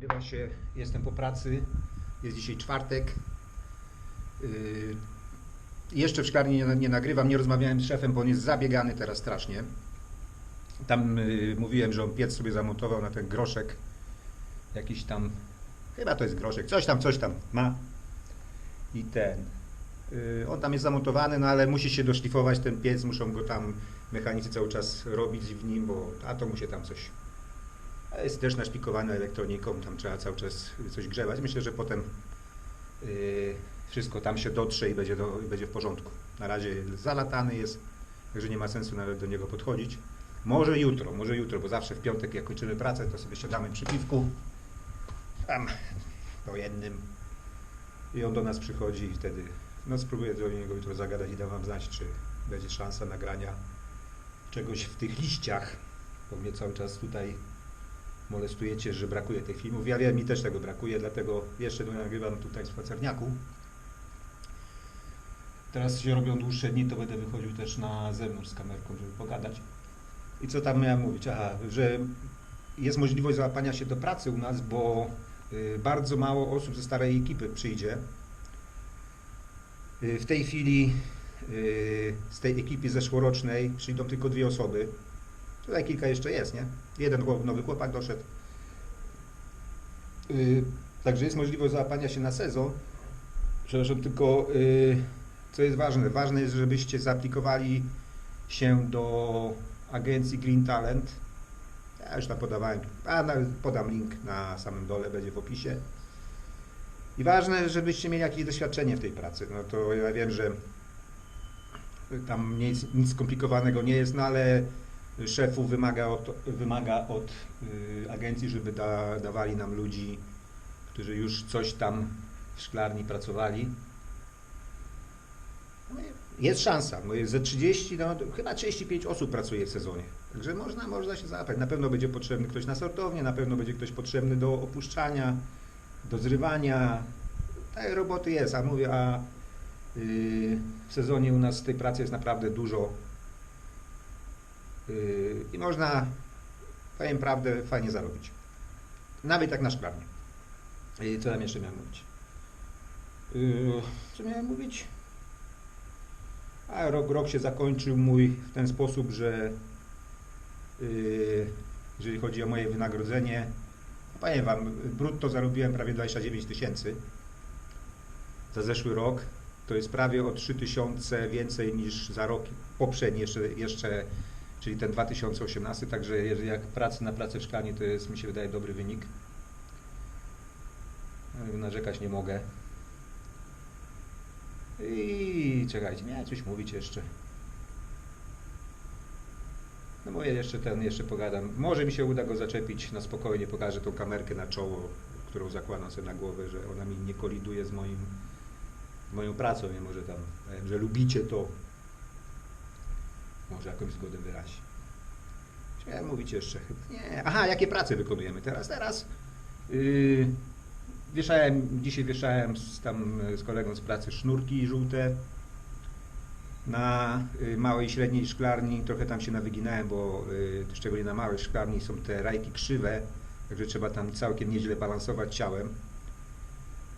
Nagrywa się, jestem po pracy, jest dzisiaj czwartek. Yy, jeszcze w szklarni nie, nie nagrywam, nie rozmawiałem z szefem, bo on jest zabiegany teraz strasznie. Tam yy, mówiłem, że on piec sobie zamontował na ten groszek. Jakiś tam, chyba to jest groszek, coś tam, coś tam ma. I ten. Yy, on tam jest zamontowany, no ale musi się doszlifować ten piec, muszą go tam mechanicy cały czas robić w nim, bo a to mu się tam coś Jest też naszpikowany elektroniką, tam trzeba cały czas coś grzewać. Myślę, że potem yy, wszystko tam się dotrze i będzie, do, będzie w porządku. Na razie zalatany jest, także nie ma sensu nawet do niego podchodzić. Może jutro, może jutro, bo zawsze w piątek jak kończymy pracę, to sobie siadamy przy piwku, tam po jednym i on do nas przychodzi i wtedy no spróbuję do niego jutro zagadać i dam wam znać, czy będzie szansa nagrania czegoś w tych liściach, bo mnie cały czas tutaj molestujecie, że brakuje tych filmów. Ja wiem, mi też tego brakuje, dlatego jeszcze tu nagrywam tutaj w spacerniaku. Teraz się robią dłuższe dni, to będę wychodził też na zewnątrz z kamerką, żeby pogadać. I co tam miałem mówić? Aha, że jest możliwość załapania się do pracy u nas, bo y, bardzo mało osób ze starej ekipy przyjdzie. Y, W tej chwili y, z tej ekipy zeszłorocznej przyjdą tylko dwie osoby. Tutaj kilka jeszcze jest, nie? Jeden nowy chłopak doszedł. Yy, także jest możliwość załapania się na sezon. Przepraszam, tylko yy, co jest ważne? Ważne jest, żebyście zaaplikowali się do agencji Green Talent. Ja już tam podawałem, a na, podam link na samym dole, będzie w opisie. I ważne, żebyście mieli jakieś doświadczenie w tej pracy. No to ja wiem, że tam nic, nic skomplikowanego nie jest, no ale szefów wymaga od, wymaga od y, agencji, żeby da, dawali nam ludzi, którzy już coś tam w szklarni pracowali. No Jest szansa, ze 30, no chyba 35 osób pracuje w sezonie. Także można, można się załapać. Na pewno będzie potrzebny ktoś na sortownię, na pewno będzie ktoś potrzebny do opuszczania, do zrywania. Tej roboty jest, a mówię, a yy, w sezonie u nas tej pracy jest naprawdę dużo. Yy, I można, powiem prawdę, fajnie zarobić. Nawet tak na szklarni. Yy, Co tam jeszcze miałem mówić? Yy, Co miałem mówić? A rok, rok się zakończył mój w ten sposób, że jeżeli chodzi o moje wynagrodzenie, powiem Wam, brutto zarobiłem prawie 29 tysięcy za zeszły rok. To jest prawie o 3 tysiące więcej niż za rok poprzedni, jeszcze, jeszcze czyli ten 2018, także jeżeli jak pracy na pracę w szklarni to jest, mi się wydaje, dobry wynik. Yy, Narzekać nie mogę. I czekajcie, miałem coś mówić jeszcze. No bo ja jeszcze ten, jeszcze pogadam. Może mi się uda go zaczepić na spokojnie, pokażę tą kamerkę na czoło, którą zakładam sobie na głowę, że ona mi nie koliduje z moim, moją pracą, nie może tam, że lubicie to. Może jakąś zgodę wyrazi. Chciałem mówić jeszcze. Nie. Aha, jakie prace wykonujemy teraz? Teraz yy, wieszałem, dzisiaj wieszałem z, tam z kolegą z pracy sznurki żółte na y, małej i średniej szklarni. Trochę tam się nawyginałem, bo y, szczególnie na małej szklarni są te rajki krzywe, także trzeba tam całkiem nieźle balansować ciałem.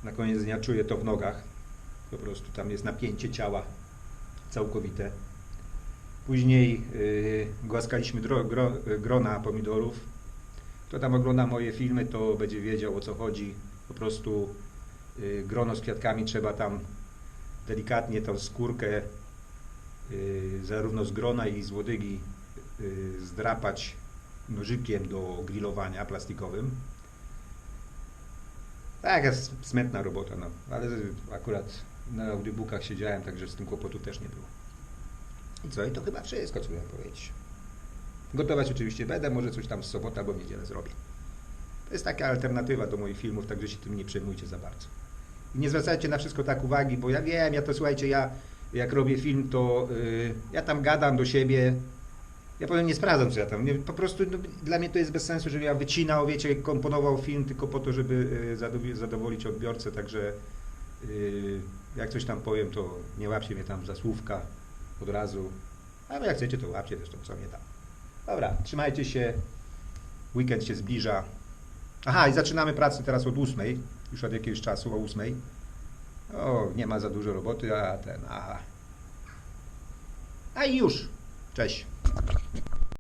Na koniec dnia czuję to w nogach. Po prostu tam jest napięcie ciała całkowite. Później y, głaskaliśmy grona pomidorów. Kto tam ogląda moje filmy, to będzie wiedział o co chodzi. Po prostu y, grono z kwiatkami trzeba tam delikatnie tą skórkę y, zarówno z grona i z łodygi zdrapać nożykiem do grillowania plastikowym. Tak, jest smętna robota, no, ale akurat na audiobookach siedziałem, także z tym kłopotu też nie było. I co? I to chyba wszystko, co miałem powiedzieć. Gotować oczywiście będę, może coś tam z sobota, bo w niedzielę zrobię. To jest taka alternatywa do moich filmów, także się tym nie przejmujcie za bardzo. I nie zwracajcie na wszystko tak uwagi, bo ja wiem, ja to słuchajcie, ja jak robię film, to yy, ja tam gadam do siebie. Ja powiem, nie sprawdzam, co ja tam. Nie, po prostu no, dla mnie to jest bez sensu, żeby ja wycinał, wiecie, komponował film tylko po to, żeby yy, zadowolić odbiorcę, także yy, jak coś tam powiem, to nie łapcie mnie tam za słówka od razu. A jak chcecie, to łapcie zresztą, co mnie tam. Dobra, trzymajcie się. Weekend się zbliża. Aha, i zaczynamy pracę teraz od ósmej, już od jakiegoś czasu o ósmej. O, nie ma za dużo roboty, a ten, aha. A i już. Cześć.